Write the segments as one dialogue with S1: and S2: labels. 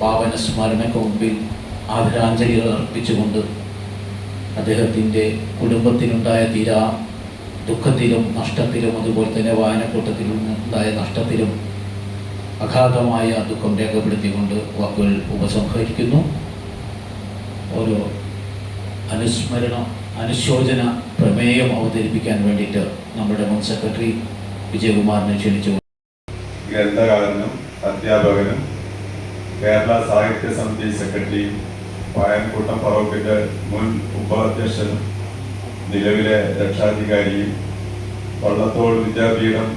S1: പാവന സ്മരണയ്ക്ക് മുമ്പിൽ ആദരാഞ്ജലികൾ അർപ്പിച്ചുകൊണ്ട് അദ്ദേഹത്തിന്റെ കുടുംബത്തിനുണ്ടായ തീരാ ദുഃഖത്തിലും നഷ്ടത്തിലും അതുപോലെ തന്നെ വായനക്കൂട്ടത്തിലും ഉണ്ടായ നഷ്ടത്തിലും അഗാധമായ ദുഃഖം രേഖപ്പെടുത്തിക്കൊണ്ട് വാക്കുകൾ ഉപസംഹരിക്കുന്നു. ഒരു അനുസ്മരണ അനുശോചന പ്രമേയം അവതരിപ്പിക്കാൻ വേണ്ടിയിട്ട് നമ്മുടെ മുൻ സെക്രട്ടറി വിജയകുമാറിനെ ക്ഷണിച്ചു
S2: ഗ്രന്ഥകാരനും അധ്യാപകനും കേരള സാഹിത്യ സമിതി സെക്രട്ടറി വായൻകൂട്ടം ഫറോക്കിന്റെ മുൻ ഉപാധ്യക്ഷനും നിലവിലെ രക്ഷാധികാരിയും വള്ളത്തോൾ വിദ്യാപീഠം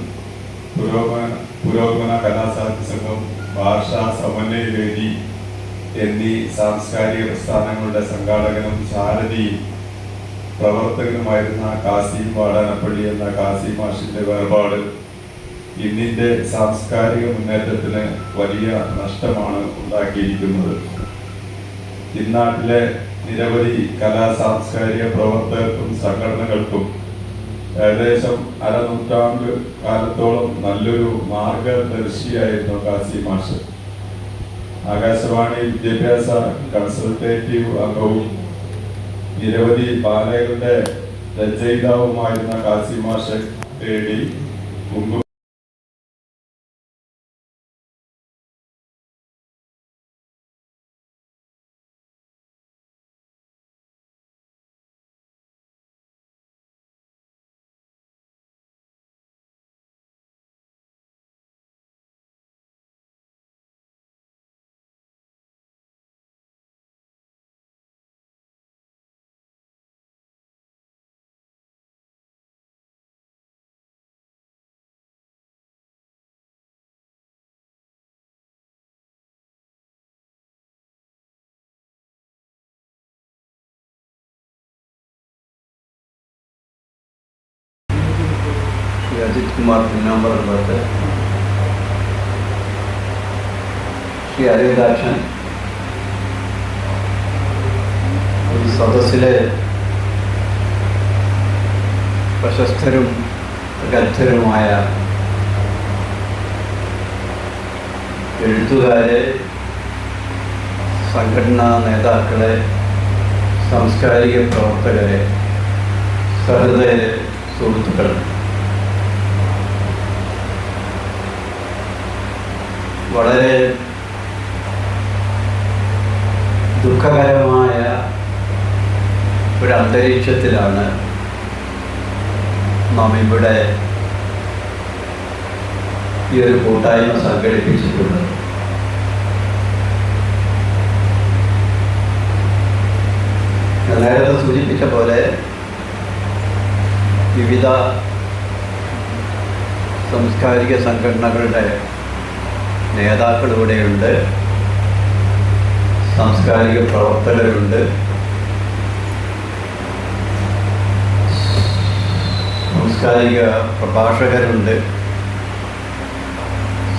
S2: പുരോഗമന പുരോഗമന കലാസാഹിത്യ സംഘം ഭാഷാ സമന്വയ വേദി എന്നീ സാംസ്കാരിക പ്രസ്ഥാനങ്ങളുടെ സംഘാടകനും സാരഥിയും പ്രവർത്തകനുമായിരുന്ന കാസിം വാടാനപ്പള്ളി എന്ന കാസിം മാഷിന്റെ വേർപാട് ഇന്നിന്റെ സാംസ്കാരിക മുന്നേറ്റത്തിന് വലിയ നഷ്ടമാണ് ഉണ്ടാക്കിയിരിക്കുന്നത്. ഇന്നാട്ടിലെ നിരവധി കലാ സാംസ്കാരിക പ്രവർത്തകർക്കും സംഘടനകൾക്കും ഏകദേശം അരനൂറ്റാണ്ട് കാലത്തോളം നല്ലൊരു മാർഗദർശിയായിരുന്നു കാസി മാഷ്. ആകാശവാണി വിദ്യാഭ്യാസ കൺസൾട്ടേറ്റീവ് അംഗവും നിരവധി ബാലകളുടെ രചയിതാവുമായിരുന്ന കാസി മാഷ് തേടി
S3: ശ്രീ അജിത് കുമാർ പിന്നാമ്പറമ്പത്ത് ശ്രീ അരവിന്ദാക്ഷൻ ഈ സദസ്സിലെ പ്രശസ്തരും പ്രഗത്ഭരുമായ എഴുത്തുകാരെ സംഘടനാ നേതാക്കളെ സാംസ്കാരിക പ്രവർത്തകരെ സഹൃദയരെ സുഹൃത്തുക്കളെ വളരെ ദുഃഖകരമായ ഒരു അന്തരീക്ഷത്തിലാണ് നാം ഇവിടെ ഈ ഒരു കൂട്ടായ്മ സംഘടിപ്പിച്ചിട്ടുള്ളത്. ഞാൻ നേരത്തെ സൂചിപ്പിച്ച പോലെ വിവിധ സാംസ്കാരിക സംഘടനകളുടെ നേതാക്കൾ ഇവിടെയുണ്ട് സാംസ്കാരിക പ്രവർത്തകരുണ്ട്. സാംസ്കാരിക പ്രഭാഷകരുണ്ട്.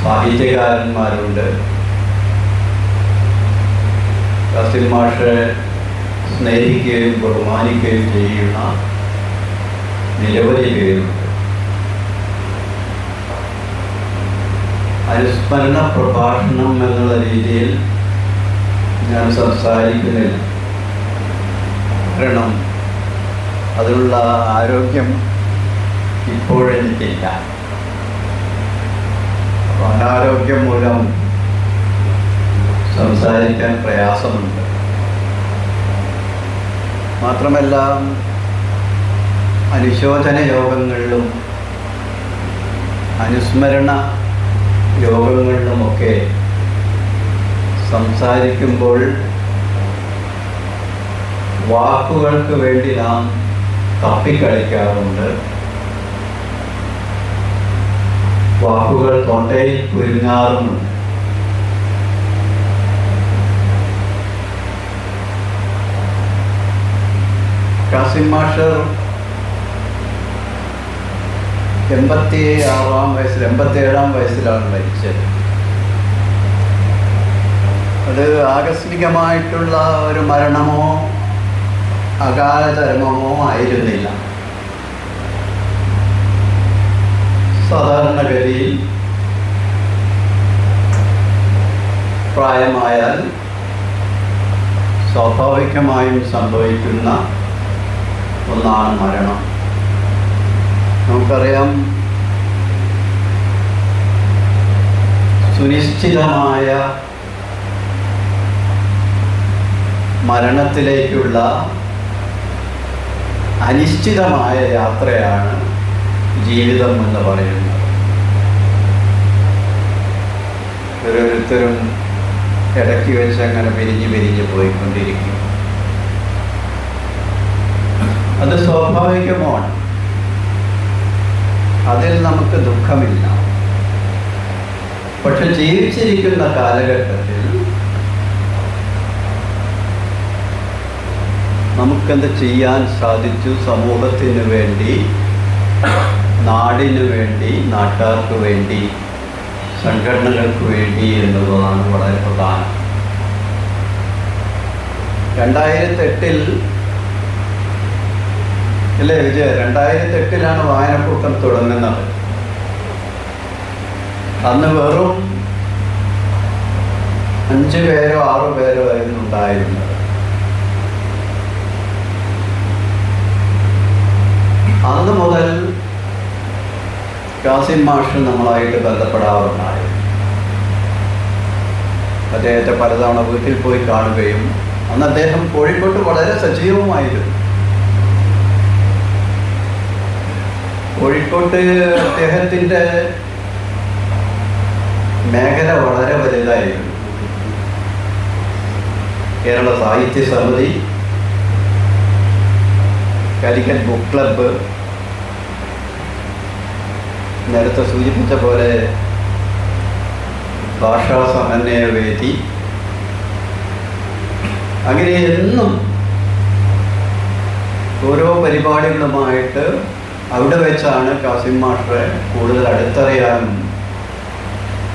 S3: സാഹിത്യകാരന്മാരുണ്ട്. കസിൽ മാഷെ സ്നേഹിക്കുകയും ബഹുമാനിക്കുകയും ചെയ്യുന്ന നിരവധി പേരുണ്ട്. അനുസ്മരണ പ്രഭാഷണം എന്നുള്ള രീതിയിൽ ഞാൻ സംസാരിക്കുന്നില്ല. കാരണം അതിനുള്ള ആരോഗ്യം ഇപ്പോഴെനിക്കില്ല. അനാരോഗ്യം മൂലം സംസാരിക്കാൻ പ്രയാസമുണ്ട്. മാത്രമല്ല അനുശോചന യോഗങ്ങളിലും അനുസ്മരണ യോഗങ്ങളിലുമൊക്കെ സംസാരിക്കുമ്പോൾ വാക്കുകൾക്ക് വേണ്ടി നാം തപ്പിക്കളിക്കാറുണ്ട്. വാക്കുകൾ തൊണ്ടയിൽ കുരുങ്ങാറുമുണ്ട്. കാസിം മാഷർ എൺപത്തി ആറാം വയസ്സിൽ എൺപത്തി ഏഴാം വയസ്സിലാണ് മരിച്ചത്. അത് ആകസ്മികമായിട്ടുള്ള ഒരു മരണമോ അകാല ആയിരുന്നില്ല. സാധാരണഗതിയിൽ പ്രായമായാൽ സ്വാഭാവികമായും സംഭവിക്കുന്ന ഒന്നാണ് മരണം. നമുക്കറിയാം സുനിശ്ചിതമായ മരണത്തിലേക്കുള്ള അനിശ്ചിതമായ യാത്രയാണ് ജീവിതം എന്ന് പറയുന്നത്. ഓരോരുത്തരും ഇടയ്ക്ക് വെച്ച് അങ്ങനെ പിരിഞ്ഞ് പിരിഞ്ഞ് പോയിക്കൊണ്ടിരിക്കും. അത് സ്വാഭാവികമാണ്. അതിൽ നമുക്ക് ദുഃഖമില്ല. പക്ഷെ ജീവിച്ചിരിക്കുന്ന കാലഘട്ടത്തിൽ നമുക്കെന്ത് ചെയ്യാൻ സാധിച്ചു? സമൂഹത്തിന് വേണ്ടി നാടിനു വേണ്ടി നാട്ടുകാർക്ക് വേണ്ടി സംഘടനകൾക്ക് വേണ്ടി എന്നുള്ളതാണ് വളരെ പ്രധാനം. രണ്ടായിരത്തി എട്ടിൽ അല്ലേ വിജയ? രണ്ടായിരത്തി എട്ടിലാണ് വായനക്കൂട്ടം തുടങ്ങുന്നത്. അന്ന് വെറും അഞ്ച് പേരോ ആറു പേരോ ആയിരുന്നു ഉണ്ടായിരുന്നത്. അന്ന് മുതൽ കാസിം മാഷ് നമ്മളായിട്ട് ബന്ധപ്പെടാറുണ്ടായിരുന്നു. അദ്ദേഹത്തെ പലതവണ വീട്ടിൽ പോയി കാണുകയും അന്ന് അദ്ദേഹം കോഴിക്കോട്ട് വളരെ സജീവമായിരുന്നു. കോഴിക്കോട്ട് അദ്ദേഹത്തിന്റെ മേഖല വളരെ വലുതായിരുന്നു. കേരള സാഹിത്യ സമിതി കാലിക്കറ്റ് ബുക്ക് ക്ലബ്ബ് നേരത്തെ സൂചിപ്പിച്ച പോലെ ഭാഷാ സമന്വയ വേദി. അങ്ങനെ എന്നും ഓരോ പരിപാടികളുമായിട്ട് അവിടെ വെച്ചാണ് കാസിം മാഷെ കൂടുതൽ അടുത്തറിയാനും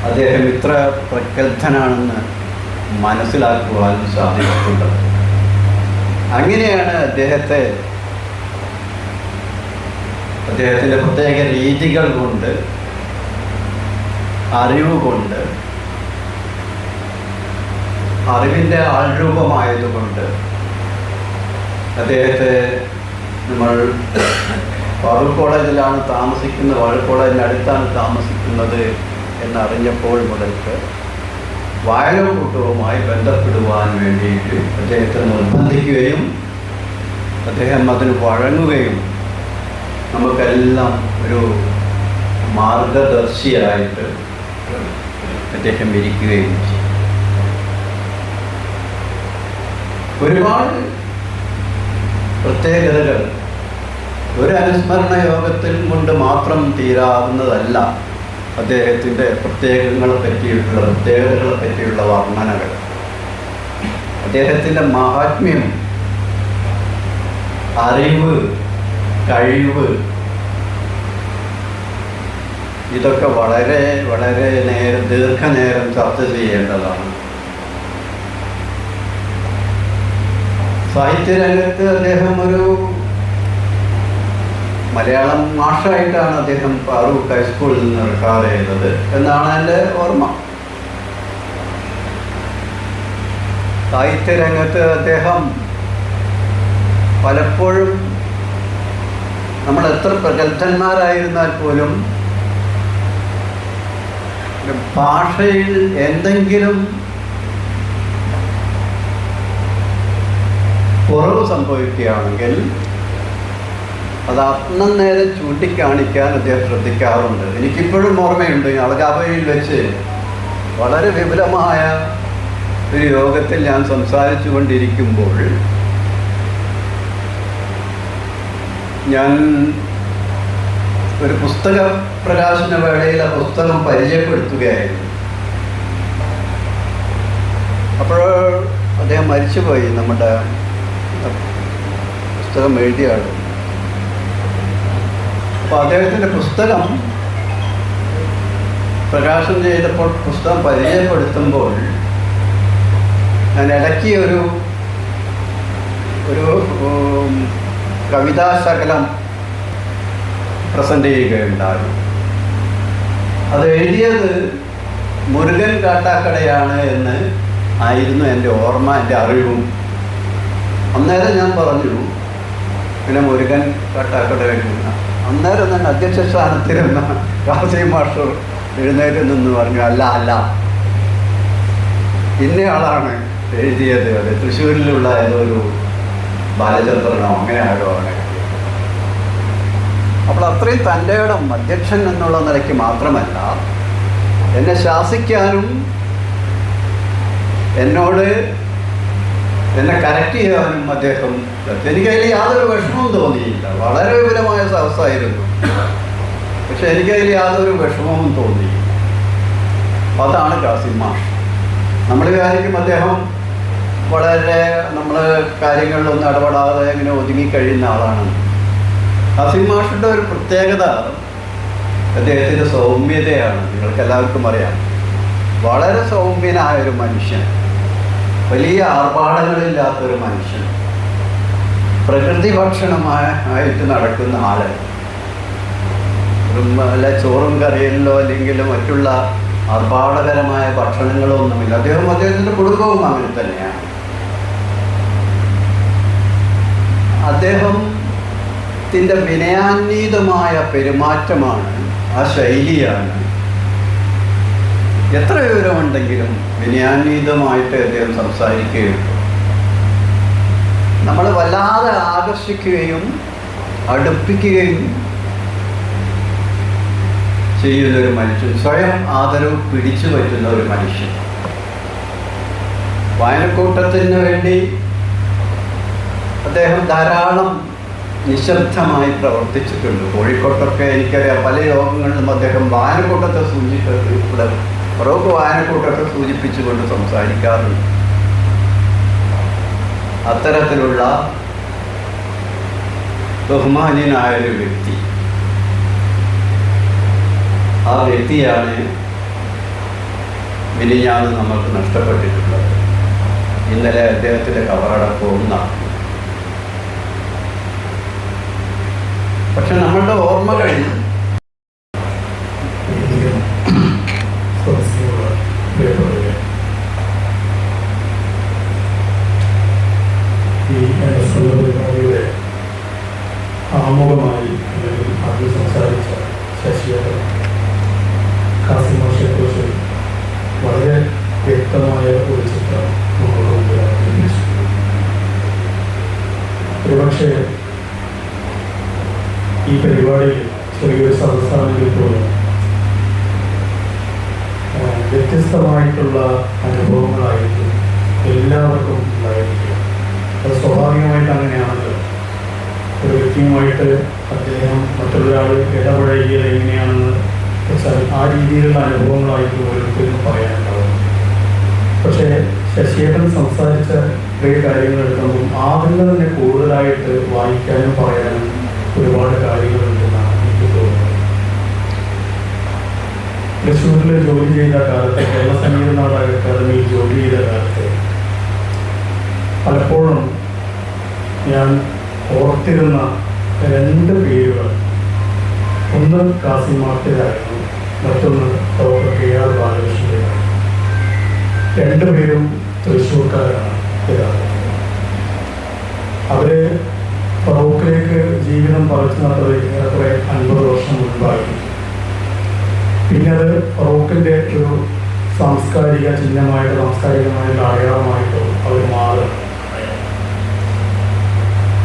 S3: അദ്ദേഹം ഇത്ര പ്രഗത്ഭനാണെന്ന് മനസ്സിലാക്കുവാനും സാധിച്ചിട്ടുള്ളത്. അങ്ങനെയാണ് അദ്ദേഹത്തെ അദ്ദേഹത്തിന്റെ പ്രത്യേക രീതികൾ കൊണ്ട് അറിവ് കൊണ്ട് അറിവിന്റെ ആൾരൂപമായതുകൊണ്ട് അദ്ദേഹത്തെ നമ്മൾ ഫാറൂഖ് കോളേജിലാണ് താമസിക്കുന്നത് വഴു കോളേജിന്റെ അടുത്താണ് താമസിക്കുന്നത് എന്നറിഞ്ഞപ്പോൾ മുതൽക്ക് വായനക്കൂട്ടവുമായി ബന്ധപ്പെടുവാൻ വേണ്ടിയിട്ട് അദ്ദേഹത്തെ നിർബന്ധിക്കുകയും അദ്ദേഹം അതിന് വഴങ്ങുകയും നമുക്കെല്ലാം ഒരു മാർഗദർശിയായിട്ട് അദ്ദേഹം ഇരിക്കുകയും ചെയ്യും ഒരുപാട് പ്രത്യേകതകൾ ഒരു അനുസ്മരണ യോഗത്തിൽ കൊണ്ട് മാത്രം തീരാവുന്നതല്ല അദ്ദേഹത്തിന്റെ പ്രത്യേകങ്ങളെ പറ്റിയിട്ടുള്ള പ്രത്യേകതകളെ പറ്റിയുള്ള വർണനകൾ. അദ്ദേഹത്തിന്റെ മഹാത്മ്യം അറിവ് കഴിവ് ഇതൊക്കെ വളരെ വളരെ നേരം ദീർഘനേരം ചർച്ച ചെയ്യേണ്ടതാണ്. സാഹിത്യരംഗത്ത് അദ്ദേഹം ഒരു മലയാളം മാഷായിട്ടാണ് അദ്ദേഹം ഫാറൂഖ് ഹൈസ്കൂളിൽ നിന്ന് റിട്ടയർ ചെയ്തത് എന്നാണ് എന്റെ ഓർമ്മ. സാഹിത്യരംഗത്ത് അദ്ദേഹം പലപ്പോഴും നമ്മൾ എത്ര പ്രഗത്ഭന്മാരായിരുന്നാൽ പോലും ഭാഷയിൽ എന്തെങ്കിലും കുറവ് സംഭവിക്കുകയാണെങ്കിൽ അത് അന്നം നേരം ചൂണ്ടിക്കാണിക്കാൻ അദ്ദേഹം ശ്രദ്ധിക്കാറുണ്ട്. എനിക്കിപ്പോഴും ഓർമ്മയുണ്ട് അളകാവയിൽ വെച്ച് വളരെ വിപുലമായ ഒരു യോഗത്തിൽ ഞാൻ സംസാരിച്ചു കൊണ്ടിരിക്കുമ്പോൾ ഞാൻ ഒരു പുസ്തക പ്രകാശന വേളയിൽ ആ പുസ്തകം പരിചയപ്പെടുത്തുകയായിരുന്നു. അപ്പോൾ അദ്ദേഹം മരിച്ചുപോയി നമ്മുടെ പുസ്തകം എഴുതിയ ആൾ അപ്പോൾ അദ്ദേഹത്തിന്റെ പുസ്തകം പ്രകാശനം ചെയ്തപ്പോൾ പുസ്തകം പരിചയപ്പെടുത്തുമ്പോൾ ഞാൻ ഇടയ്ക്ക് ഒരു ഒരു കവിതാശകലം പ്രസന്റ് ചെയ്യുകയുണ്ടായി. അത് എഴുതിയത് മുരുകൻ കാട്ടാക്കടയാണ് എന്ന് ആയിരുന്നു എന്റെ ഓർമ്മ എന്റെ അറിവും. അന്നേരം ഞാൻ പറഞ്ഞു പിന്നെ മുരുകൻ കാട്ടാക്കട കഴിക്കുന്ന അന്നേരം തന്നെ അധ്യക്ഷ സ്ഥാനത്തിരുന്ന കാസി മാസ്റ്റർ എഴുന്നേറ്റ് നിന്ന് പറഞ്ഞു അല്ല അല്ല. ഇന്നയാളാണ് എഴുതിയത്. അത് തൃശ്ശൂരിലുള്ള ഏതോ ഒരു ബാലചന്ദ്രനോ അങ്ങനെ ആരോ ആണ് അപ്പോൾ അത്രയും തന്റെ ഇടം അധ്യക്ഷൻ എന്നുള്ള നിലയ്ക്ക് മാത്രമല്ല എന്നെ ശാസിക്കാനും എന്നോട് എന്നെ കറക്റ്റ് ചെയ്യാനും അദ്ദേഹം എനിക്ക് അതിൽ യാതൊരു വിഷമവും തോന്നിയില്ല. വളരെ വിപുലമായ സദസ്സായിരുന്നു. പക്ഷെ എനിക്ക് അതിൽ യാതൊരു വിഷമവും തോന്നിയില്ല. അതാണ് കാസിം മാഷ്. നമ്മൾ വിചാരിക്കും അദ്ദേഹം വളരെ നമ്മൾ കാര്യങ്ങളിലൊന്നും ഇടപെടാതെ ഇങ്ങനെ ഒതുങ്ങി കഴിയുന്ന ആളാണ്. കാസിം മാഷിന്റെ ഒരു പ്രത്യേകത അദ്ദേഹത്തിന്റെ സൗമ്യതയാണ്. നിങ്ങൾക്ക് എല്ലാവർക്കും അറിയാം. വളരെ സൗമ്യനായ ഒരു മനുഷ്യൻ. വലിയ ആർഭാടങ്ങളില്ലാത്തൊരു മനുഷ്യൻ. പ്രകൃതി ഭക്ഷണമായ ആയിട്ട് നടക്കുന്ന ആൾ. അല്ല ചോറും കറിയിലോ അല്ലെങ്കിൽ മറ്റുള്ള ആർഭാടകരമായ ഭക്ഷണങ്ങളോ ഒന്നുമില്ല അദ്ദേഹം അദ്ദേഹത്തിന്റെ കുടുംബവും അങ്ങനെ തന്നെയാണ്. അദ്ദേഹത്തിന്റെ വിനയാന്വീതമായ പെരുമാറ്റമാണ് ആ ശൈലിയാണ് എത്ര വിവരമുണ്ടെങ്കിലും വിനയാന്വിതമായിട്ട് അദ്ദേഹം സംസാരിക്കുകയുള്ളൂ നമ്മൾ വല്ലാതെ ആകർഷിക്കുകയും അടുപ്പിക്കുകയും ചെയ്യുന്ന ഒരു മനുഷ്യൻ സ്വയം ആദരവ് പിടിച്ചു പറ്റുന്ന ഒരു മനുഷ്യൻ. വായനക്കൂട്ടത്തിന് വേണ്ടി അദ്ദേഹം ധാരാളം നിശബ്ദമായി പ്രവർത്തിച്ചിട്ടുണ്ട്. കോഴിക്കോട്ടൊക്കെ എനിക്കറിയാം പല യോഗങ്ങളിലും അദ്ദേഹം വായനക്കൂട്ടത്തെ സൂചിപ്പിച്ച് ഇവിടെ വായനക്കൂട്ടൊക്കെ സൂചിപ്പിച്ചുകൊണ്ട് സംസാരിക്കാറുണ്ട് അത്തരത്തിലുള്ള ബഹുമാന്യനായ വ്യക്തി. ആ വ്യക്തിയാണ് മിനിഞ്ഞാന്ന് നമ്മൾക്ക് നഷ്ടപ്പെട്ടിട്ടുള്ളത്. ഇന്നലെ അദ്ദേഹത്തിന്റെ കവറടക്കവും നടന്നു. പക്ഷെ നമ്മളുടെ ഓർമ്മകൾ
S4: намного ഞാൻ ഓർത്തിരുന്ന രണ്ട് പേരുകൾ. ഒന്ന് കാസി മാർത്തിലായിരുന്നു മറ്റൊന്ന് ഡോക്ടർ കെ ആർ ബാലകൃഷ്ണനായിരുന്നു രണ്ടുപേരും തൃശ്ശൂർക്കാരാണ് അവർ ഫറൂഖിലേക്ക് ജീവിതം പറിച്ചു നടത്തത് ഏറെക്കുറെ അൻപത് വർഷം മുൻപായിരുന്നു. പിന്നെ അത് ഫറൂഖിന്റെ ഒരു സാംസ്കാരിക ചിഹ്നമായിട്ട് സാംസ്കാരികമായിട്ട് അടയാളമായിട്ടോ അവർ മാറും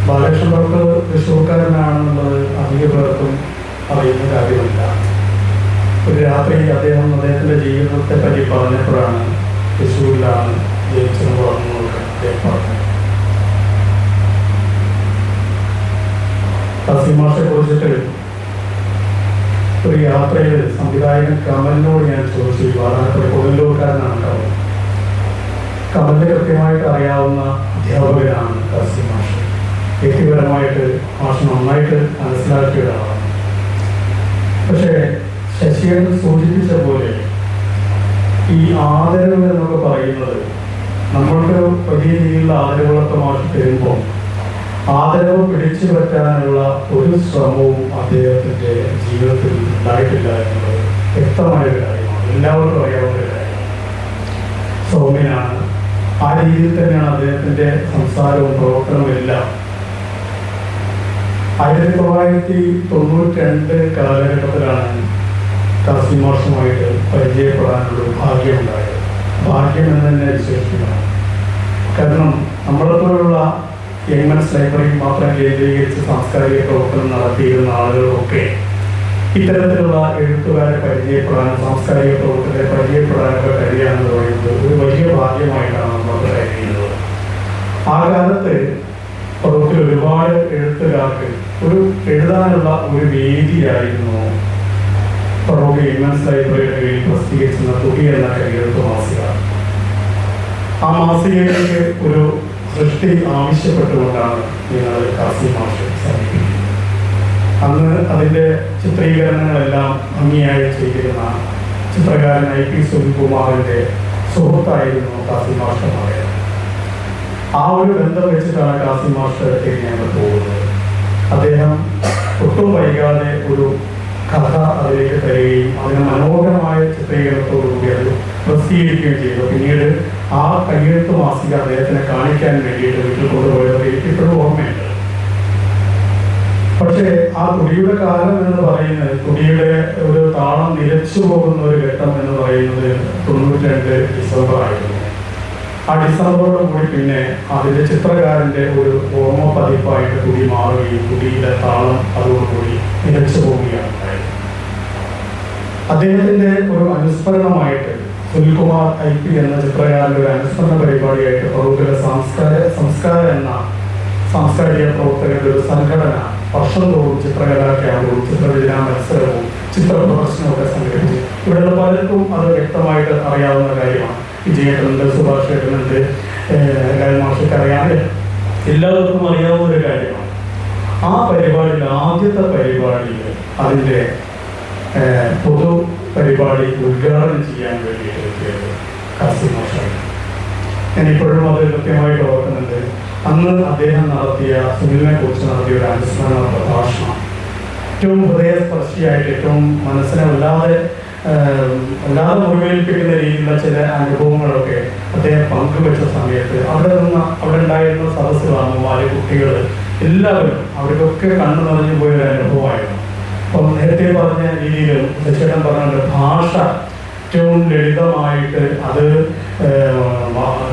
S4: ബാലകൃഷ്ണ ഡോക്ടർ തൃശ്ശൂർക്കാരനാണെന്നുള്ളത് അധിക പേർക്കും അറിയുന്ന കാര്യമില്ല. ഒരു രാത്രി അദ്ദേഹം അദ്ദേഹത്തിന്റെ ജീവിതത്തെ പറ്റി പറഞ്ഞപ്പോഴാണ് തൃശ്ശൂരിലാണ് ജയിച്ചെന്ന് പറഞ്ഞുകൊണ്ട് അദ്ദേഹം പറഞ്ഞത്. കസിമാഷെ കുറിച്ചിട്ട് ഒരു യാത്രയിൽ സംവിധായകൻ കമലിനോട് ഞാൻ ചോദിച്ചു വളരെ കൊടുങ്ങല്ലൂർക്കാരനാണ് കമൽ കമലിന് കൃത്യമായിട്ട് അറിയാവുന്ന അധ്യാപകനാണ് കസി മാഷ്. വ്യക്തിപരമായിട്ട് മാഷ് നന്നായിട്ട് മനസ്സിലാക്കിയ ഒരാളാണ് പക്ഷേ ശശികരൻ സൂചിപ്പിച്ച പോലെ ഈ ആദരവ് എന്നൊക്കെ പറയുന്നത് നമ്മൾക്ക് വലിയ രീതിയിലുള്ള ആദരവുകളൊക്കെ മാറ്റി തരുമ്പോൾ ആദരവ് പിടിച്ചു പറ്റാനുള്ള ഒരു ശ്രമവും അദ്ദേഹത്തിന്റെ ജീവിതത്തിൽ ഉണ്ടായിട്ടില്ല എന്നുള്ളത് വ്യക്തമായ ഒരു കാര്യമാണ്. എല്ലാവർക്കും അറിയാവുന്ന ഒരു കാര്യമാണ്. സൗമ്യനാണ്. ആ രീതിയിൽ തന്നെയാണ് അദ്ദേഹത്തിന്റെ സംസാരവും പ്രവർത്തനവും എല്ലാം ആയിരത്തി തൊള്ളായിരത്തി തൊണ്ണൂറ്റി രണ്ട് കാലഘട്ടത്തിലാണ് കാസിം മാഷുമായിട്ട് പരിചയപ്പെടാനുള്ള ഭാഗ്യമുണ്ടായത്. ഭാഗ്യം എന്ന് തന്നെ വിശേഷിക്കണം കാരണം നമ്മളെ പോലുള്ള യങ്മൻസ് ലൈബ്രറി മാത്രം കേന്ദ്രീകരിച്ച് സാംസ്കാരിക പ്രവർത്തനം നടത്തിയിരുന്ന ആളുകളൊക്കെ ഇത്തരത്തിലുള്ള എഴുത്തുകാരെ പരിചയപ്പെടാനും സാംസ്കാരിക പ്രവർത്തനത്തെ പരിചയപ്പെടാനൊക്കെ കഴിയുക എന്ന് പറയുന്നത് ഒരു വലിയ ഭാഗ്യമായിട്ടാണ് നമ്മൾ കഴിയുന്നത് ആ കാലത്ത് പറവത്തിൽ ഒരുപാട് എഴുത്തുകാർക്ക് ഒരു എഴുതാനുള്ള ഒരു വേദിയായിരുന്നു. പറവൂർ ഇമൻസ് ലൈബ്രറിയുടെ കീഴിൽ പ്രസിദ്ധീകരിച്ചിരുന്ന തുകി എന്ന കൈയെഴുത്ത് മാസിക. ആ മാസികയിലേക്ക് ഒരു സൃഷ്ടി ആവശ്യപ്പെട്ടുകൊണ്ടാണ് നിങ്ങൾ കാസി മാഷ് സമീപിക്കുന്നത്. അന്ന് അതിന്റെ ചിത്രീകരണങ്ങളെല്ലാം ഭംഗിയായി ചെയ്തിരുന്ന ചിത്രകാരൻ ഐ പി സുനിൽകുമാറിന്റെ സുഹൃത്തായിരുന്നു കാസി മാഷ് പറയുന്നത്. ആ ഒരു ബന്ധം വെച്ചിട്ടാണ് കാസി മാസ്റ്ററിലേക്ക് ഞങ്ങൾ പോകുന്നത്? അദ്ദേഹം ഒട്ടും വൈകാതെ ഒരു കഥ അതിലേക്ക് തരികയും അതിന് മനോഹരമായ ചിത്രീകരണത്തോടുകൂടി അത് പ്രസിദ്ധീകരിക്കുകയും ചെയ്തു. പിന്നീട് ആ കയ്യെഴുത്ത് മാസിക അദ്ദേഹത്തിനെ കാണിക്കാൻ വേണ്ടിയിട്ട് വീട്ടിൽ കൊണ്ടുപോയത് എനിക്കിപ്പോഴും ഓർമ്മയുണ്ട്. പക്ഷേ ആ തുടിയുടെ കാലം എന്ന് പറയുന്നത് തുടിയുടെ ഒരു താളം നിലച്ചു പോകുന്ന ഒരു ഘട്ടം എന്ന് പറയുന്നത് തൊണ്ണൂറ്റി രണ്ട് ഡിസംബർ ആയിരുന്നു. ആ ഡിസംബറോട് കൂടി പിന്നെ അതിന്റെ ചിത്രകാരന്റെ ഒരു ഓർമ്മ പതിപ്പായിട്ട് കൂടി മാറുകയും കുടിയിലെ താളം അതോടുകൂടി നിലച്ചു പോവുകയാണ് അദ്ദേഹത്തിന്റെ ഒരു അനുസ്മരണമായിട്ട് സുനിൽകുമാർ ഐ പി എന്ന ചിത്രകാരന്റെ ഒരു അനുസ്മരണ പരിപാടിയായിട്ട് പ്രവർത്തക സംസ്കാര സംസ്കാരം എന്ന സാംസ്കാരിക പ്രവർത്തകരുടെ ഒരു സംഘടന വർഷം തോറും ചിത്രകലാ ക്യാമ്പും ചിത്രരചനാ മത്സരവും ചിത്ര പ്രദർശനവും ഒക്കെ സംഘടിപ്പിച്ചു. ഇവിടെ പലർക്കും അത് വ്യക്തമായിട്ട് അറിയാവുന്ന കാര്യമാണ്. വിജയേട്ടനുണ്ട് സുഭാഷ് ഏട്ടനുണ്ട് എല്ലാവരും മാഷിക്ക് അറിയാതെ എല്ലാവർക്കും അറിയാവുന്ന ഒരു കാര്യമാണ്. ആ പരിപാടിയിൽ ആദ്യത്തെ പരിപാടിയിൽ അതിന്റെ പൊതു പരിപാടി ഉദ്ഘാടനം ചെയ്യാൻ വേണ്ടിയിട്ട് കാസിം മാഷാണ്. ഞാൻ ഇപ്പോഴും അത് കൃത്യമായിട്ട് ഓർക്കുന്നുണ്ട്. അന്ന് അദ്ദേഹം നടത്തിയ സുനിലിനെ കുറിച്ച് നടത്തിയ ഒരു അനുസ്മരണ പ്രഭാഷണം. ഏറ്റവും ഹൃദയസ്പർശിയായിട്ട് ഏറ്റവും മനസ്സിനെ വല്ലാതെ ആഹ്, വല്ലാതെ മുറിവേൽപ്പിക്കുന്ന രീതിയിലുള്ള ചില അനുഭവങ്ങളൊക്കെ അദ്ദേഹം പങ്കുവെച്ച സമയത്ത് അവിടെ നിന്ന് അവിടെ ഉണ്ടായിരുന്ന സദസ്സ് വാലി കുട്ടികൾ എല്ലാവരും അവർക്കൊക്കെ കണ്ണു നിറഞ്ഞു പോയ ഒരു അനുഭവമായിരുന്നു. അപ്പം നേരത്തെ പറഞ്ഞ രീതിയിലും ചേട്ടൻ പറഞ്ഞ ഭാഷ ഏറ്റവും ലളിതമായിട്ട് അത്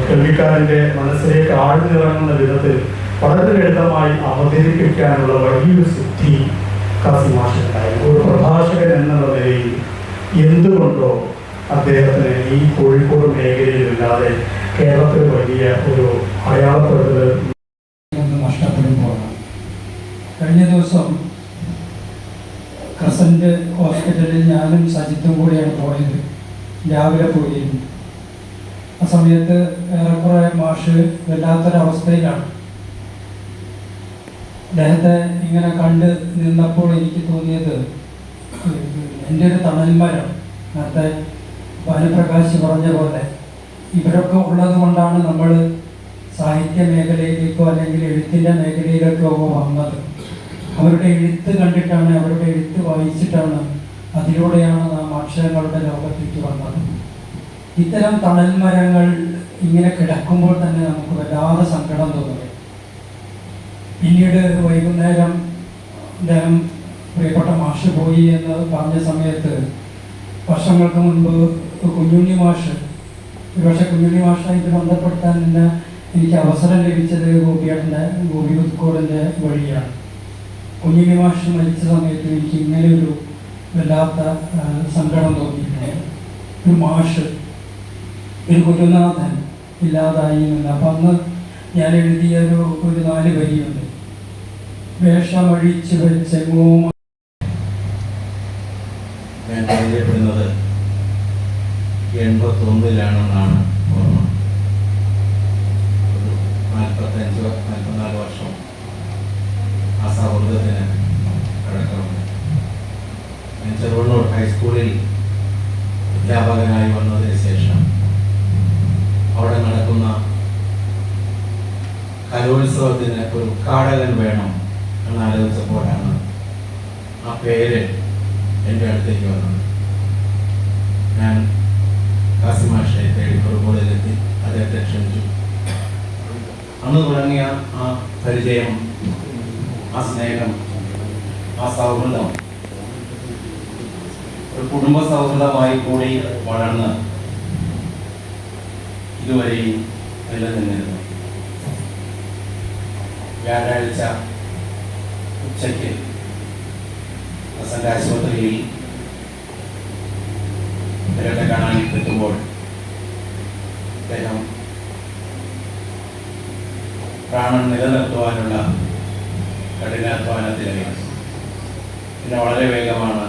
S4: കേൾവിക്കാരന്റെ മനസ്സിലേക്ക് ആഴ്ന്നിറങ്ങുന്ന വിധത്തിൽ വളരെ ലളിതമായി അവതരിപ്പിക്കാനുള്ള വലിയൊരു സിദ്ധി കാസിമാഷുണ്ടായിരുന്നു ഒരു പ്രഭാഷകൻ എന്നുള്ള നിലയിൽ എന്തുകൊണ്ടോ അദ്ദേഹത്തിന് ഈ കോഴിക്കോട് മേഖലയിലില്ലാതെ കേരളത്തിൽ വലിയ ഒരു അടയാളപ്പെടുത്തൽ
S5: നഷ്ടപ്പെടുമ്പോഴാണ് കഴിഞ്ഞ ദിവസം ക്രസന്റ് ഹോസ്പിറ്റലിൽ ഞാനും സജിത്തും കൂടിയാണ് പോയത്. രാവിലെ പോയിരുന്നു. ആ സമയത്ത് ഏറെക്കുറെ മാഷ് വല്ലാത്തൊരവസ്ഥയിലാണ്. അദ്ദേഹത്തെ ഇങ്ങനെ കണ്ട് നിന്നപ്പോൾ എനിക്ക് തോന്നിയത് എന്റെ ഒരു തണൽമരം നേരത്തെ ഭാനുപ്രകാശ് പറഞ്ഞ പോലെ. ഇവരൊക്കെ ഉള്ളത് കൊണ്ടാണ് നമ്മൾ സാഹിത്യ മേഖലയിലേക്കോ അല്ലെങ്കിൽ എഴുത്തിന്റെ മേഖലയിലേക്കോ വന്നത്. അവരുടെ എഴുത്ത് കണ്ടിട്ടാണ് അവരുടെ എഴുത്ത് വായിച്ചിട്ടാണ് അതിലൂടെയാണ് നാം അക്ഷരങ്ങളുടെ ലോകത്തേക്ക് വന്നത്. ഇത്തരം തണൽ മരങ്ങൾ ഇങ്ങനെ കിടക്കുമ്പോൾ തന്നെ നമുക്ക് വല്ലാതെ സങ്കടം തോന്നുന്നു പിന്നീട് വൈകുന്നേരം അദ്ദേഹം പ്രിയപ്പെട്ട മാഷ് പോയി എന്ന് പറഞ്ഞ സമയത്ത് വർഷങ്ങൾക്ക് മുൻപ് കുഞ്ഞുണ്ണി മാഷ് ഒരുപക്ഷെ കുഞ്ഞുണ്ണി മാഷായിട്ട് ബന്ധപ്പെടുത്താൻ എന്നെ എനിക്ക് അവസരം ലഭിച്ചത് ഗോപിയേട്ടന്റെ ഗോപി പുതുക്കോടിന്റെ വഴിയാണ്. കുഞ്ഞുണ്ണി മാഷ് മരിച്ച സമയത്ത് എനിക്ക് ഇങ്ങനെ ഒരു വല്ലാത്ത സങ്കടം തോന്നിയിട്ടുണ്ട്. ഒരു മാഷ് ഒരു ഗുരുനാഥൻ ഇല്ലാതായി എന്ന് അപ്പം അന്ന് ഞാൻ എഴുതിയ ഒരു ഒരു നാല് വരിയുണ്ട്. വേഷമഴിച്ച് വെച്ചെങ്ങോ
S6: ഞാൻ പരിചയപ്പെടുന്നത് എൺപത്തൊന്നിലാണെന്നാണ് ഓർമ്മ. ഒരു നാൽപ്പത്തിനാല് വർഷം ആ സൗഹൃദത്തിന് കിടക്കുന്നുണ്ട് ചെറുവണ്ണൂർ ഹൈസ്കൂളിൽ അധ്യാപകനായി വന്നതിന് ശേഷം അവിടെ നടക്കുന്ന കലോത്സവത്തിന് ഒരു ഉദ്ഘാടകൻ വേണം എന്നാലോചിച്ചപ്പോഴാണ് ആ പേര് എന്റെ അടുത്തേക്ക് വന്നത് ഞാൻ തുടങ്ങിയ ആ പരിചയം ആ സ്നേഹം ആ സൗഹൃദം ഒരു കുടുംബ സൗഹൃദമായി കൂടി വളർന്ന് ഇതുവരെയും നിലനിന്നിരുന്നു. വ്യാഴാഴ്ച ഉച്ചയ്ക്ക് പ്രസന്റ് ആശുപത്രിയിൽ ഇവരൊക്കെ കാണാൻ എത്തുമ്പോൾ അദ്ദേഹം പ്രാണൻ നിലനിർത്തുവാനുള്ള കഠിനാധ്വാനത്തിലാണ് പിന്നെ വളരെ വേഗമാണ്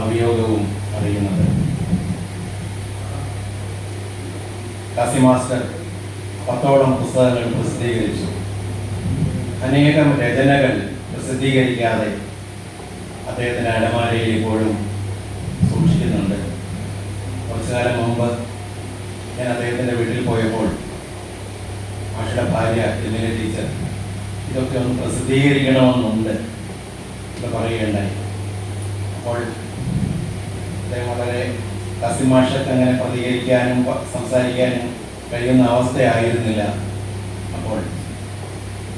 S6: അവിയോഗവും അറിയുന്നത്. കാസി മാസ്റ്റർ പത്തോളം പുസ്തകങ്ങൾ പ്രസിദ്ധീകരിച്ചു. അനേകം രചനകൾ പ്രസിദ്ധീകരിക്കാതെ അദ്ദേഹത്തിന് അലമാരയിൽ ഇപ്പോഴും സൂക്ഷിക്കുന്നുണ്ട്. കുറച്ചു കാലം മുമ്പ് ഞാൻ അദ്ദേഹത്തിന്റെ വീട്ടിൽ പോയപ്പോൾ മാഷയുടെ ഭാര്യ എന്നിലെ ടീച്ചർ ഇതൊക്കെ ഒന്ന് പ്രസിദ്ധീകരിക്കണമെന്നുണ്ട് എന്ന് പറയുകയുണ്ടായി. അപ്പോൾ അദ്ദേഹം വളരെ കസിമാഷക്ക് അങ്ങനെ പ്രതികരിക്കാനും സംസാരിക്കാനും കഴിയുന്ന അവസ്ഥയായിരുന്നില്ല. അപ്പോൾ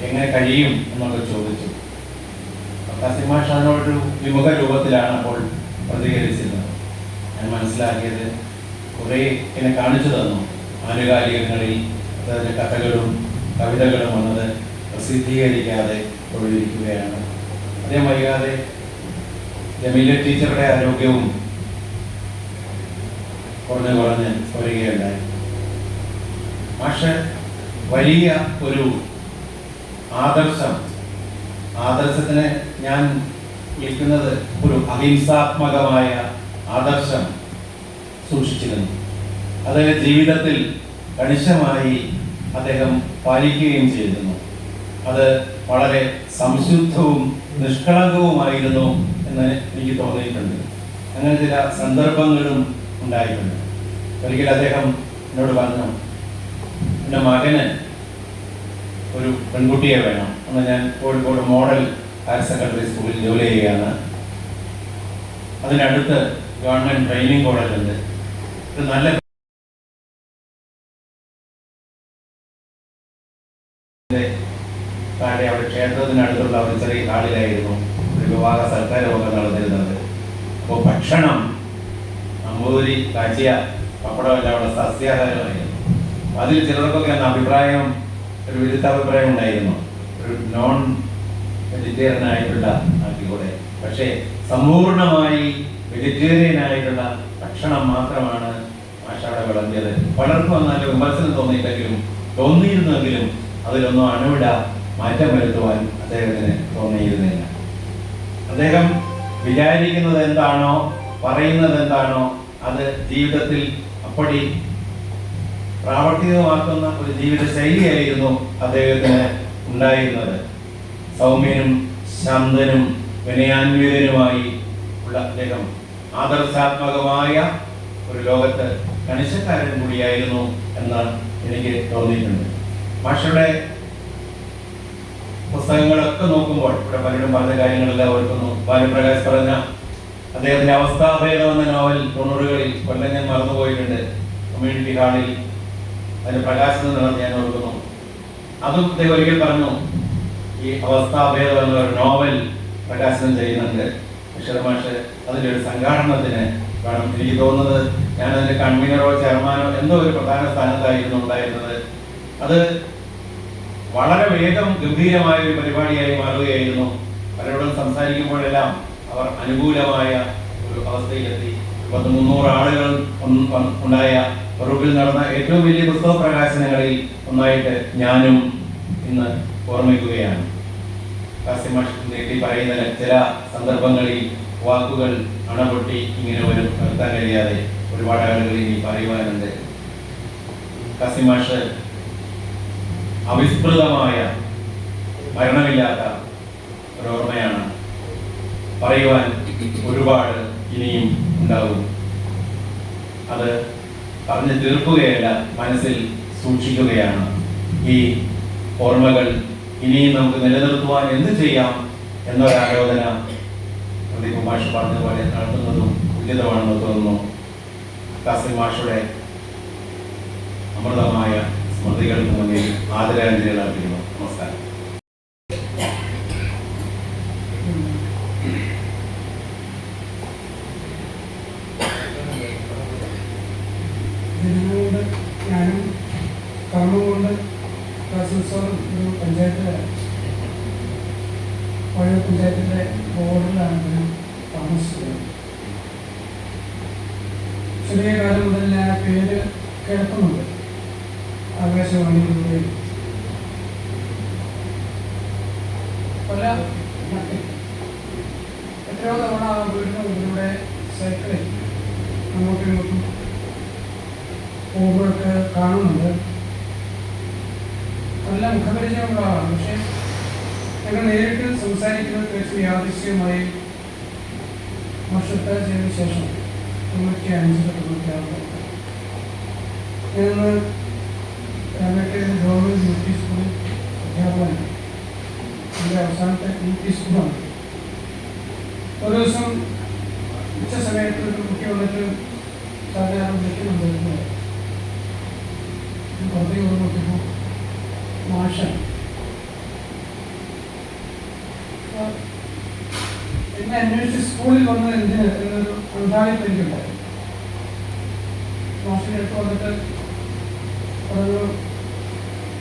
S6: എങ്ങനെ കഴിയും? എന്നൊക്കെ ചോദിച്ചു. കസിമാഷ് അതിനോടൊരു വിമുഖ രൂപത്തിലാണ് അപ്പോൾ പ്രതികരിച്ചിരുന്നത് ഞാൻ മനസ്സിലാക്കിയത് കുറേ എന്നെ കാണിച്ചു തന്നു. ആനുകാലികങ്ങളിൽ അതായത് കഥകളും കവിതകളും വന്നത് പ്രസിദ്ധീകരിക്കാതെ ഒഴിവിരിക്കുകയാണ് അതേ വൈകാതെ ജമീല ടീച്ചറുടെ ആരോഗ്യവും കുറഞ്ഞു കുറഞ്ഞ് വരികയുണ്ടായി പക്ഷെ വലിയ ഒരു ആദർശം ആദർശത്തിന് ഞാൻ വിളിക്കുന്നത് ഒരു അഹിംസാത്മകമായ ആദർശം സൂക്ഷിച്ചിരുന്നു. അത് ജീവിതത്തിൽ കണിശമായി അദ്ദേഹം പാലിക്കുകയും ചെയ്തിരുന്നു. അത് വളരെ സംശുദ്ധവും നിഷ്കളങ്കവുമായിരുന്നു എന്ന് എനിക്ക് തോന്നിയിട്ടുണ്ട്. അങ്ങനെ ചില സന്ദർഭങ്ങളും ഉണ്ടായിട്ടുണ്ട്. ഒരിക്കൽ അദ്ദേഹം എന്നോട് പറഞ്ഞു എന്റെ മകന് ഒരു പെൺകുട്ടിയെ വേണം. അന്ന് ഞാൻ കോഴിക്കോട് മോഡൽ ഹയർ സെക്കൻഡറി സ്കൂളിൽ ജോലി ചെയ്യുകയാണ്. അതിനടുത്ത് ഗവൺമെന്റ് ട്രെയിനിങ് കോളേജുണ്ട്. ഒരു നല്ല താഴെ അവിടെ ചെറിയ ഹാളിലായിരുന്നു ഒരു വിവാഹ സൽക്കാരമൊക്കെ നടന്നിരുന്നത്. അപ്പോൾ ഭക്ഷണം നമ്പൂതിരി കാച്ചിയ പപ്പടമെല്ലാം അവിടെ സസ്യാഹാരമായിരുന്നു. അതിൽ ചിലർക്കൊക്കെ എന്ന അഭിപ്രായം ഒരു വിരുദ്ധ അഭിപ്രായം ഉണ്ടായിരുന്നു. ഒരു നോൺ വെജിറ്റേറിയൻ ആയിട്ടുള്ള ആക്കിക്കൂടെ പക്ഷേ സമ്പൂർണമായി വെജിറ്റേറിയൻ ആയിട്ടുള്ള ഭക്ഷണം മാത്രമാണ് ആശാടെ വിളമ്പിയത് പലർക്കും നല്ല വിമർശനം തോന്നിയിട്ടെങ്കിലും തോന്നിയിരുന്നെങ്കിലും അതിലൊന്നും അണുവിട മാറ്റം വരുത്തുവാൻ അദ്ദേഹത്തിന് തോന്നിയിരുന്നില്ല. അദ്ദേഹം വിചാരിക്കുന്നത് എന്താണോ പറയുന്നത് എന്താണോ അത് ജീവിതത്തിൽ അപ്പടി പ്രാവർത്തികമാക്കുന്ന ഒരു ജീവിത ശൈലിയായിരുന്നു അദ്ദേഹത്തിന് ഉണ്ടായിരുന്നത്. സൗമ്യനും ശാന്തനും വിനയാന്വിതനുമായി ഉള്ള അദ്ദേഹം ആദർശാത്മകമായ ഒരു ലോകത്ത് കണിശക്കാരൻ കൂടിയായിരുന്നു എന്ന് എനിക്ക് തോന്നിയിട്ടുണ്ട്. മാഷയുടെ പുസ്തകങ്ങളൊക്കെ നോക്കുമ്പോൾ ഇവിടെ പലരും പറഞ്ഞ കാര്യങ്ങളെല്ലാം ഓർക്കുന്നു. ബാലപ്രകാശ് പറഞ്ഞ അദ്ദേഹത്തിന്റെ അവസ്ഥാഭേദം എന്ന നോവൽ തൊണ്ണൂറുകളിൽ കൊല്ലം ഞാൻ മറന്നുപോയിട്ടുണ്ട്. കമ്മ്യൂണിറ്റി ഹാളിൽ അതിന്റെ പ്രകാശനം നടന്ന് ഞാൻ ഓർക്കുന്നു. അതും അദ്ദേഹം ഒരിക്കൽ പറഞ്ഞു ഈ അവസ്ഥാഭേദം എന്ന ഒരു നോവൽ പ്രകാശനം ചെയ്യുന്നുണ്ട്. അക്ഷര മാഷ് അതിന്റെ ഒരു സംഘാടനത്തിന് കാരണം എനിക്ക് തോന്നുന്നത് ഞാൻ അതിന്റെ കൺവീനറോ ചെയർമാനോ എന്തോ ഒരു പ്രധാന സ്ഥാനത്തായിരുന്നു ഉണ്ടായിരുന്നത്. അത് വളരെ വേഗം ഗംഭീരമായ ഒരു പരിപാടിയായി മാറുകയായിരുന്നു. പലരോടും സംസാരിക്കുമ്പോഴെല്ലാം അവർ അനുകൂലമായ ഒരു അവസ്ഥയിലെത്തി. പത്ത് മുന്നൂറ് ആളുകൾ ഉണ്ടായ ഫറൂഖിൽ നടന്ന ഏറ്റവും വലിയ പുസ്തക പ്രകാശനങ്ങളിൽ ഒന്നായിട്ട് ഞാനും ഇന്ന് ഓർമ്മിക്കുകയാണ്. കാസിമാഷ് നീട്ടി പറയുന്ന ചില സന്ദർഭങ്ങളിൽ വാക്കുകൾ അണപൊട്ടി ഇങ്ങനെ ഒരു നിർത്താൻ കഴിയാതെ ഒരുപാട് ആളുകൾ ഇനി പറയുവാനുണ്ട്. കാസിമാഷ് അവിസ്മൃതമായ ഒരു ഓർമ്മയാണ് പറയുവാൻ ഒരുപാട് ഇനിയും ഉണ്ടാകും അത് പറഞ്ഞു തീർക്കുകയല്ല മനസ്സിൽ സൂക്ഷിക്കുകയാണ്. ഈ ഓർമ്മകൾ ഇനിയും നമുക്ക് നിലനിർത്തുവാൻ എന്ത് ചെയ്യാം എന്നൊരാലോചന പ്രദീപ് മാഷ് പറഞ്ഞ പോലെ നടത്തുന്നതും ഉചിതമാണെന്ന് തോന്നുന്നു. കാസിം മാഷയുടെ അമൃതമായ സ്മൃതികൾക്ക് മുന്നിൽ ആദരാഞ്ജലികൾ നമസ്കാരം.
S7: പഴയ താമസിക്കുന്നത്. ചെറിയ കാലം മുതൽ ഞാൻ പേര് കേൾക്കുന്നുണ്ട്. ആകാശവാണിയിലൂടെ. പല മറ്റ് എത്രയോ തവണ ആ വീടിന് മുന്നിലൂടെ സൈക്കിളിൽ അങ്ങോട്ടും ഇങ്ങോട്ടും പോകുമ്പോഴൊക്കെ കാണുന്നുണ്ട്. നല്ല മുഖപരിചയമുള്ള ആളാണ്. പക്ഷെ ഞങ്ങൾ നേരിട്ട് സംസാരിക്കുന്നത് തികച്ചും യാദൃശ്യമായി വർഷത്തെ ചെയ്തതിനു ശേഷം തൊണ്ണൂറ്റി അഞ്ചിൽ തൊണ്ണൂറ്റി ആറ് ഞാൻ രാമേട്ടയിൽ ഗവൺമെന്റ് യു പി സ്കൂളിൽ അധ്യാപകനാണ് എന്റെ പി സ്കൂളാണ് ഒരു ദിവസം ഉച്ച സമയത്ത് ഒരു വന്നിട്ട് സാധാരണ വിളിക്കുന്നുണ്ടായിരുന്നു പുറത്തേക്ക് വന്ന് നോക്കിയപ്പോൾ അപ്പോൾ എന്നെ അന്വേഷിച്ച് സ്കൂളിൽ വന്ന് എന്തിന് എന്നൊരു അന്താളിപ്പ് എനിക്കുണ്ടായിരുന്നു മാഷിന്റെ അടുത്ത് വന്നിട്ട് പറഞ്ഞു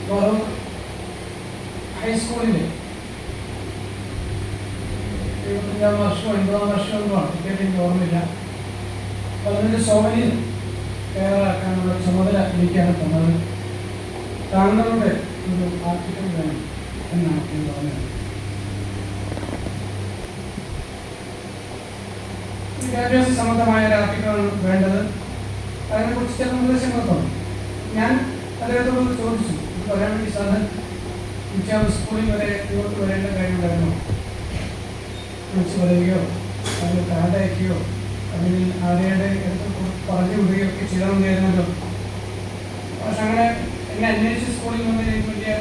S7: ഫറൂഖ് ടിക്കറ്റ് എനിക്ക് ഓർമ്മയില്ല. അപ്പോൾ അതിനൊരു സോമനിൽ തയ്യാറാക്കാനുള്ള ചുമതല എനിക്കാണ് തന്നത്. താങ്കളുടെ ഒരു ആർട്ടിക്കൽ വേണം എന്നാണ് ഞാൻ പറഞ്ഞത്. വിദ്യാഭ്യാസ സംബന്ധമായ ഒരു ആർട്ടിക്കലാണ് വേണ്ടത്. അതിനെക്കുറിച്ച് ചില നിർദ്ദേശങ്ങൾ ഉണ്ട്. ഞാൻ അദ്ദേഹത്തോട് ചോദിച്ചു. പറയാൻ വേണ്ടി സാധനം ഉച്ചയാവും സ്കൂളിൽ വരെ ഇങ്ങോട്ട് വരേണ്ട കാര്യമുണ്ടായിരുന്നു? വിളിച്ചു പറയുകയോ? അതിന് കാർഡ് അയക്കുകയോ അല്ലെങ്കിൽ ആരെയുടെ പറഞ്ഞു വിടുകയോ ഒക്കെ ചെയ്താൽ മതിയായിരുന്നല്ലോ. പക്ഷെ അങ്ങനെ എന്നെ അന്വേഷിച്ച് സ്കൂളിൽ വന്നതിന് എനിക്ക് വലിയ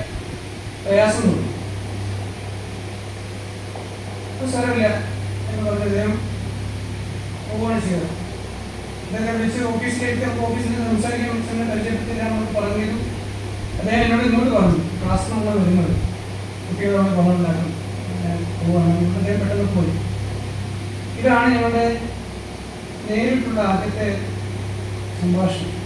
S7: പ്രയാസം തോന്നി സാരമില്ല എന്ന് പറഞ്ഞ അദ്ദേഹം പോവുകയാണ് ചെയ്തത്. അദ്ദേഹം വിളിച്ച് ഓഫീസിലേക്ക് ഓഫീസിൽ നിന്ന് സംസാരിക്കാൻ ചെന്ന് പരിചയപ്പെട്ട് ഞാൻ നമുക്ക് പറഞ്ഞിരുന്നു. അദ്ദേഹം എന്നോട് ഇങ്ങോട്ട് പറഞ്ഞു ക്ലാസ് നമ്മൾ വരുന്നത്. കുട്ടികളോട് ഞാൻ പോവുകയാണ്. അദ്ദേഹം പെട്ടെന്ന് പോയി. ഇതാണ് ഞങ്ങളുടെ നേരിട്ടുള്ള ആദ്യത്തെ സംഭാഷണം ും.